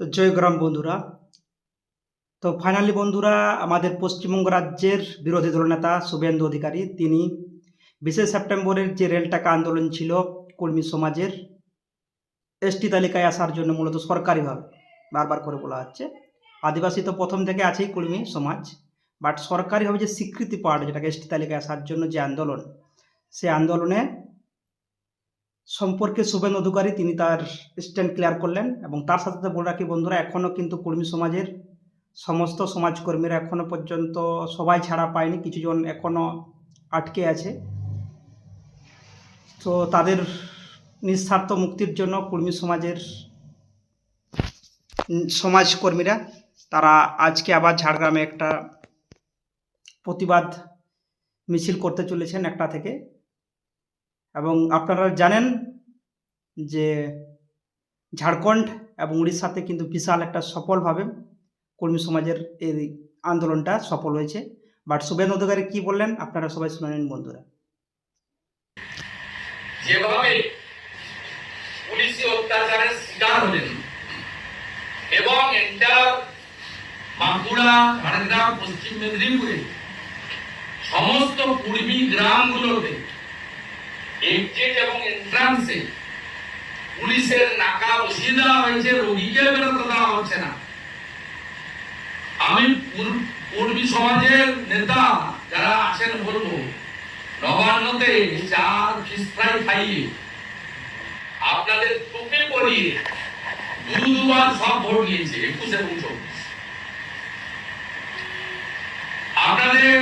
তো জয়গ্রাম বন্ধুরা। তো ফাইনালি বন্ধুরা, আমাদের পশ্চিমবঙ্গ রাজ্যের বিরোধী দলনেতা শুভেন্দু অধিকারী, তিনি বিশে সেপ্টেম্বরের যে রেল টাকা আন্দোলন ছিল কর্মী সমাজের, এসটি তালিকায় আসার জন্য মূলত সরকারিভাবে বারবার করে বলা হচ্ছে। আদিবাসী তো প্রথম থেকে আছেই কর্মী সমাজ বাট সরকারিভাবে যে স্বীকৃতি পাওয়াটা, যেটাকে এসটি তালিকায় আসার জন্য যে আন্দোলন, সে আন্দোলনে সম্পর্কে শুভেন অধিকারী, তিনি তার স্ট্যান্ড ক্লিয়ার করলেন এবং তার সাথে সাথে বলে রাখি বন্ধুরা এখনও কিন্তু কর্মী সমাজের সমস্ত সমাজকর্মীরা এখনও পর্যন্ত সবাই ছাড়া পায়নি, কিছুজন এখনও আটকে আছে। তো তাদের নিঃস্বার্থ মুক্তির জন্য কর্মী সমাজের সমাজকর্মীরা, তারা আজকে আবার ঝাড়গ্রামে একটা প্রতিবাদ মিছিল করতে চলেছেন একটা থেকে। এবং আপনারা জানেন যে ঝাড়খণ্ড এবং উড়িষ্যাতে কিন্তু বিশাল একটা সফলভাবে কর্মী সমাজের এই আন্দোলনটা সফল হয়েছে। বাট শুভেন্দু অধিকারী কি বললেন, আপনারা সবাই শুনে নিন বন্ধুরা। যেভাবে পুলিশি অত্যাচারের শিকার হলেন এবং এন্টার বাঁকুড়া, ঝাড়গ্রাম, পশ্চিম মেদিনীপুরে সমস্ত পূর্বী গ্রামগুলোতে এক্সিট এবং এন্ট্রান্সে পুলিশের নাকা বসিয়ে দেওয়া হয়েছে, রোগীকে বেরোতে দেওয়া হচ্ছে না। আমি পূর্বী সমাজের নেতা যারা আছেন বলব, নবান্নতে চার ফিস ফ্রাই খাইয়ে আপনাদের টুপি পরিয়ে দু দুবার সব ভোট নিয়েছে একুশ এবং চব্বিশ আপনাদের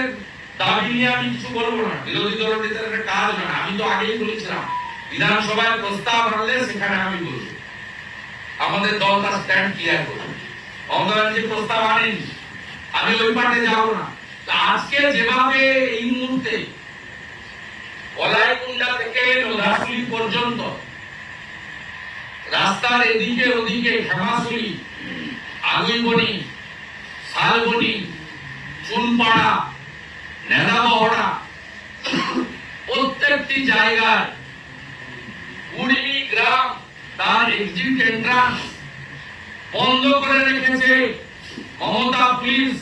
দাবি নিয়ে আমি কিছু বলব না। বিরোধী দল নেতার একটা কাজ না। আমি তো আগেই বলেছিলাম, বিধানসভায় প্রস্তাব আনলে সেখানে আমি বলব আমাদের দল তার স্ট্যান্ড ক্লিয়ার করবে। মমতা ব্যানার্জি প্রস্তাব আনেনি। আমি ওই পার্টে যাব না। আজকে যেভাবে এই মুহূর্তে কলাইকুণ্ডা থেকে লোধাশুলি পর্যন্ত রাস্তার এদিকে ওদিকে হেমাশুলি আগুইবনি শালবনি, চুনপাড়া প্রত্যেকটি জায়গায় কুড়ি গ্রাম তার এক্সিট এন্ট্রান্স বন্ধ করে রেখেছে মমতা পুলিশ।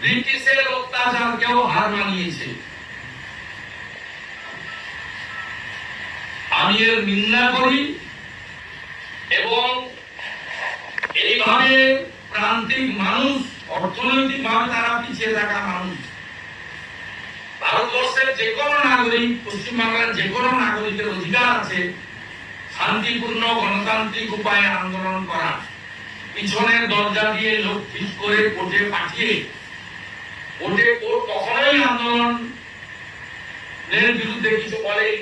ব্রিটিশের অত্যাচারকেও হার মানিয়েছে। আমি এর নিন্দা করি এবং এইভাবে প্রান্তিক মানুষ অর্থনৈতিক ভাবে তারা পিছিয়ে থাকা মানুষ। ভারতবর্ষের যে কোনো নাগরিক, পশ্চিমবাংলার যে কোনো নাগরিকের অধিকার আছে, শান্তিপূর্ণ গণতান্ত্রিক উপায়ে আন্দোলন করা। পিছনের দরজা দিয়ে লোক ঠিক করে কোর্টে পাঠিয়ে কোর্টে কোর্ট কখনোই আন্দোলন বিরুদ্ধে কিছু বলেনি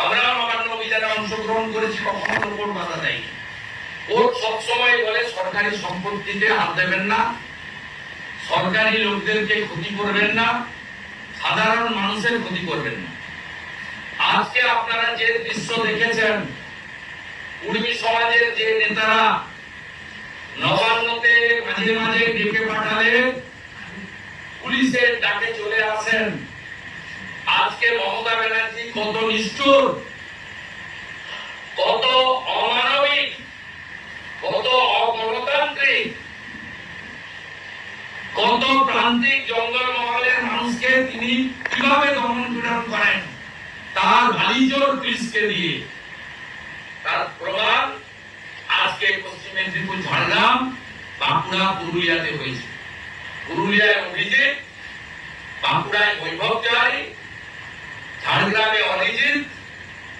আমরা নবান্ন অভিযানে অংশগ্রহণ করেছি, কখনো কোর্ট বাধা দেয়নি। কোর্ট সবসময় বলে সরকারি সম্পত্তিতে হাত দেবেন না, সরকারি লোকদেরকে ক্ষতি করবেন না। সাধারণ মানুষের ক্ষতি করবেন না। আজকে আপনারা যে দৃশ্য দেখেছেন কুর্মী সমাজের যে নেতারা নবান্নতে মাঝে মাঝে ডেকে পুলিশের ডাকে চলে আসেন। আজকে মমতা ব্যানার্জি কত নিষ্ঠুর, কত অমানবিক কত অগণতান্ত্রিক কত প্রান্তিক জঙ্গল মহলের মানুষকে তিনি পীড়ন করেন। তার ভালিজোর পুলিশকে দিয়ে। তার প্রমাণ আজকে পশ্চিম মেদিনীপুর ঝাড়গ্রাম বাঁকুড়া পুরুলিয়াতে হয়েছে। পুরুলিয়ায় অভিজিৎ বাঁকুড়ায় বৈভব জয় ঝাড়গ্রামে অরিজিৎ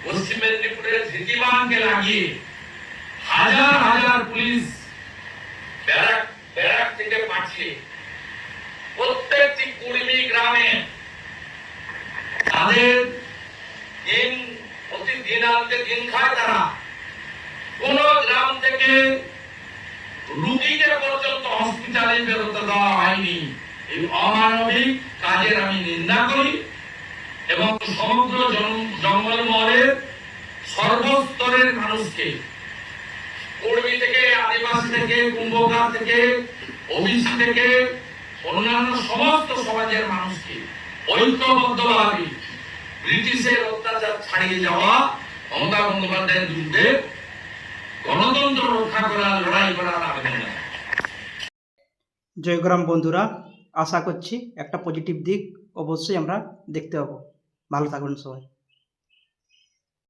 পশ্চিম মেদিনীপুরের ধৃতিমানকে লাগিয়ে হাজার হাজার পুলিশ ব্যারাক ব্যারাক থেকে পাঠিয়ে প্রত্যেকটি কুড়মি গ্রামে তাদের দিন প্রতিদিন দিন খায় তারা। কোন গ্রাম থেকে রুগীকে পর্যন্ত হসপিটালে বেরোতে দেওয়া হয়নি। এই অমানবিক কাজের আমি নিন্দা করি এবং সমগ্র জঙ্গলমহলের সর্বস্তরের মানুষকে, কর্মী থেকে, আদিবাসী থেকে কুম্ভকার থেকে, ওবিসি থেকে, অন্যান্য সমস্ত সমাজের মানুষকে ঐক্যবদ্ধভাবে ব্রিটিশের অত্যাচার ছাড়িয়ে যাওয়া মমতা বন্দ্যোপাধ্যায়ের বিরুদ্ধে গণতন্ত্র রক্ষা করার লড়াই করার আবেদন। জয়গ্রাম বন্ধুরা, আশা করছি একটা পজিটিভ দিক অবশ্যই আমরা দেখতে পাবো ভালো থাকবেন সবাই